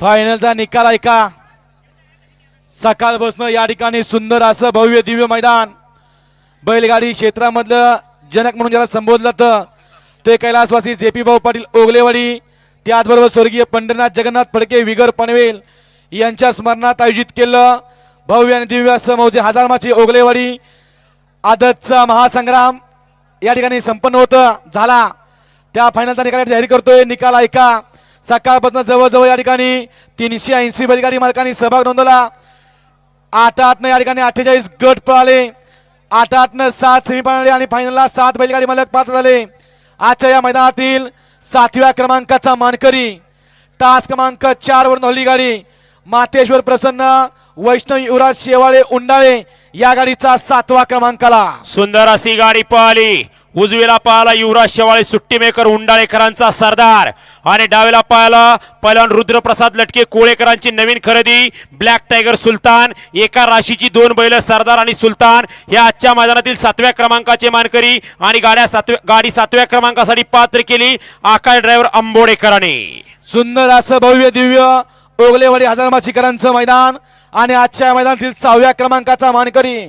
फायनलचा निकाल ऐका सकाळपासून या ठिकाणी सुंदर असं भव्य दिव्य मैदान. बैलगाडी क्षेत्रामधलं जनक म्हणून ज्याला संबोधलं तर ते कैलासवासी जे पी भाऊ पाटील ओगलेवाडी त्याचबरोबर स्वर्गीय पंढरनाथ जगन्नाथ फडके विगर पनवेल यांच्या स्मरणात आयोजित केलं. भव्य आणि दिव्य असं मौजे हजारमाची ओगलेवाडी. आदतचा महासंग्राम या ठिकाणी संपन्न होतं झाला. त्या फायनलचा निकाल जाहीर करतोय. निकाल ऐका सकाळपासून जवळजवळ या ठिकाणी तीनशे ऐंशी बैलगाडी मालकांनी सहभाग नोंदवला. आठ आठ या ठिकाणी अठ्ठेचाळीस गट पळाले. आठ आठ न सात सेमीफायनल आणि फायनलला सात बैलगाडी मालक पात्र झाले. आजच्या या मैदानातील सातव्या क्रमांकाचा मानकरी तास क्रमांक चार वर हल्ली गाडी मातेश्वर प्रसन्न वैष्णव युवराज शेवाळे उंडाळे या गाडीचा सातवा क्रमांकाला. सुंदर अशी गाडी पळाली. उजवीला पाहायला युवराज शेवाळे सुट्टीमेकर उंडाळेकरांचा सरदार. आणि डावीला पाहायला पहिल्यान रुद्रप्रसाद लटके कोळेकरांची नवीन खरेदी ब्लॅक टायगर सुलतान. एका राशीची दोन बैल सरदार आणि सुलतान. या आजच्या मैदानातील सातव्या क्रमांकाचे मानकरी आणि गाड्या सातव्या गाडी सातव्या क्रमांकासाठी पात्र केली आकाश ड्रायव्हर अंबोडेकरांनी सुंदर असं भव्य दिव्य ओगलेवाडी हजारमाचीकरांचं मैदान आणि आजच्या मैदानातील सहाव्या क्रमांकाचा मानकरी.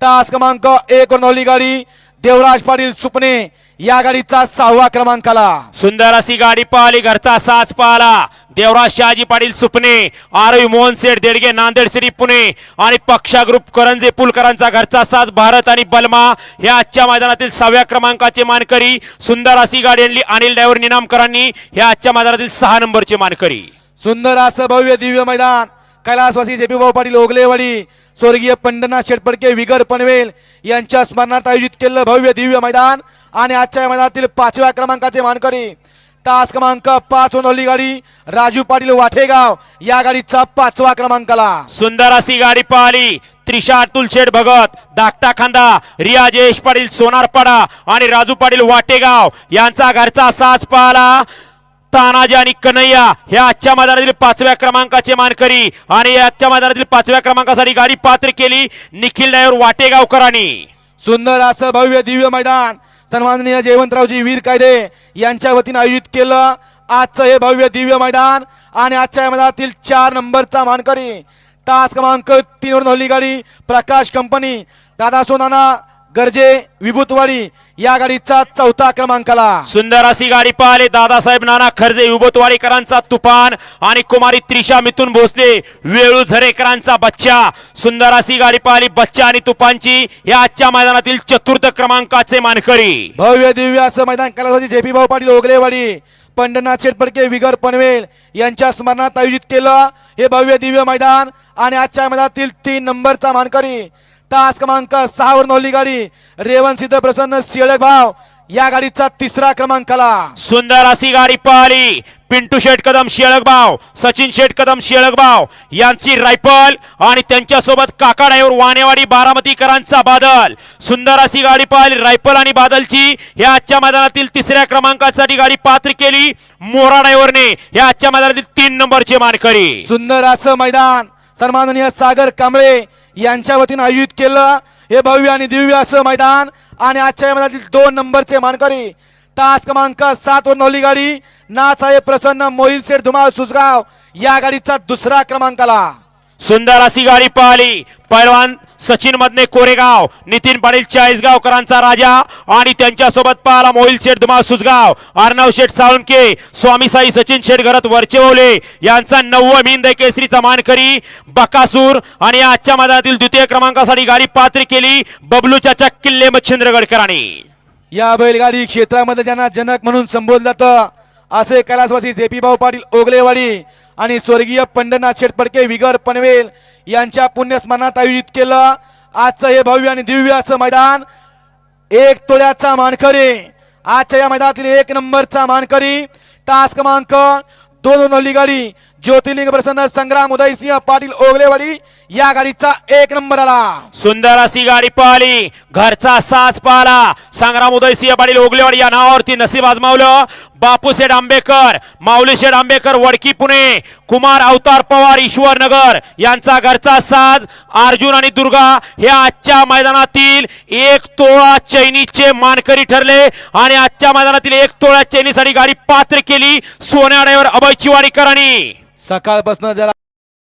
तास क्रमांक एक नवली गाडी देवराज पाटील सुपणे या गाडीचा सहावा क्रमांकाला. सुंदर अशी गाडी पळाली घरचा साज पळाला देवराज शहाजी पाटील सुपणे आरवी मोहन सेठ देडगे नांदेड सिटी पुणे आणि पक्षा ग्रुप करंजे पुलकरांचा घरचा साज भारत आणि बलमा या आजच्या मैदानातील सहाव्या क्रमांकाचे मानकरी सुंदर अशी गाडी आणली अनिल ड्रायव्हर निनामकरांनी या आजच्या मैदानातील सहा नंबरचे मानकरी. सुंदर असं भव्य दिव्य मैदान. कैलासवासी जेपी भाऊ पाटील ओगलेवाडी स्वर्गीय पंढरनाथ शेटपडके विगर पनवेल यांच्या स्मरणार्थ आयोजित केलेलं भव्य दिव्य मैदान आणि आजच्या या मैदानातील पाचव्या क्रमांकाचे मानकरी. तास क्रमांक पाच वर गाडी राजू पाटील वाठेगाव या गाडीचा पाचवा क्रमांकाला. सुंदर अशी गाडी पाहिली. त्रिशा अतुल शेठ भगत धाकटा खांदा रिया जयेश पाटील सोनारपाडा आणि राजू पाटील वाटेगाव यांचा घरचा साज पळाला तानाजी आणि कन्हैया ह्या आजच्या मैदानातील पाचव्या क्रमांकाचे मानकरी आणि आजच्या मैदानातील पाचव्या क्रमांकासाठी गाडी पात्र केली निखिल नायर वाटेगावकरांनी. सुंदर असं भव्य दिव्य मैदान सन्माननीय जयवंतरावजी वीर कायदे यांच्या वतीने आयोजित केलं. आजचं हे भव्य दिव्य मैदान आणि आजच्या या मैदानातील चार नंबरचा मानकरी तास क्रमांक तीनवर नवली गाडी प्रकाश कंपनी दादा सोनाना गरजे विभूतवाडी या गाडीचा चौथा क्रमांकाला. सुंदर अशी गाडी पळाली दादासाहेब नाना खर्जे उबतवाडीकरांचा तुफान आणि कुमारी त्रिशा मिथून भोसले वेळू झरेकरांचा बच्चा. सुंदर अशी गाडी पळाली बच्चा आणि तुफानची या आजच्या मैदानातील चतुर्थ क्रमांकाचे मानकरी. भव्य दिव्य असं मैदान कलावती जे पी भाऊ पाटील ओगलेवाडी पंढरनाथ शेटपडके विगर पनवेल यांच्या स्मरणात आयोजित केलं हे भव्य दिव्य मैदान. आणि आजच्या मैदानातील तीन नंबरचा मानकरी तास क्रमांक सहा वर नवली गाडी. रेवण सिद्ध प्रसन्न शिळक भाव. या गाडीचा तिसरा क्रमांकाला. सुंदर अशी गाडी पळाली पिंटू शेठ कदम शेळकबाव सचिन शेठ कदम शेळकबाव यांची रायफल आणि त्यांच्यासोबत काका ड्रायव्हर वानेवाडी बारामतीकरांचा बादल. सुंदर अशी गाडी पळाली रायफल आणि बादलची. या आजच्या मैदानातील तिसऱ्या क्रमांकासाठी गाडी पात्र केली. मोरा ड्रायव्हरने या आजच्या मैदानातील तीन नंबरचे मानकरी. सुंदर असं मैदान. सन्माननीय सागर कांबळे यांच्या वतीनं आयोजित केलं हे भव्य आणि दिव्य असं मैदान. आणि आजच्या मैदानातील दोन नंबरचे मानकरी तास क्रमांक सात वर नवली गाडी नासाहेब प्रसन्न मोहिल सेठ धुमाळ सुसगाव या गाडीचा दुसरा क्रमांक आला सुंदर अशी गाडी पळाली पैलवान सचिन मधने कोरेगाव नितीन पाटील चाळीसगावकरांचा राजा आणि त्यांच्यासोबत पाहला मोहिल शेठ धुमाळ सुजगाव अर्णव शेठ साळुंके स्वामी साई सचिन शेठ घरत वरचेवले. यांचा नववा मिंद केसरीचा मानकरी बकासूर आणि आजच्या मैदानातील द्वितीय क्रमांकासाठी गाडी पात्र केली बबलूच्या किल्ले किल्ले मच्छिंद्रगडकरांनी. या बैलगाडी क्षेत्रामध्ये ज्यांना जनक म्हणून संबोधलं जातं असे कैलासवासी जेपी भाऊ पाटील ओगलेवाडी आणि स्वर्गीय पंढरनाथ शेटपडके विगर पनवेल यांच्या पुण्यस्मरणात आयोजित केलं. आजचं हे भव्य आणि दिव्य असं मैदान एक तोळ्याचा मानकरी. आजच्या या मैदानातील एक नंबरचा मानकरी तास क्रमांक दोन नवली गाडी ज्योतिर्लिंग प्रसन्न संग्राम उदयसिंह पाटील ओगलेवाडी या गाडीचा एक नंबर आला. सुंदर अशी गाडी पाहिली. घरचा साज पाला संग्राम उदयसिंह पाटील ओगलेवाडी या नावावरती नसीब आजमावलं. बापूशेठ आंबेकर माऊलीशेठ आंबेकर वडकी पुणे कुमार अवतार पवार ईश्वर नगर यांचा घरचा साज अर्जुन आणि दुर्गा हे आजच्या मैदानातील एक तोळा चैनीचे मानकरी ठरले आणि आजच्या मैदानातील एक तोळा चैनीसाठी गाडी पात्र केली. सोन्याड्यावर अभय चिवाडीकरांनी. सकाळपासून ज्याला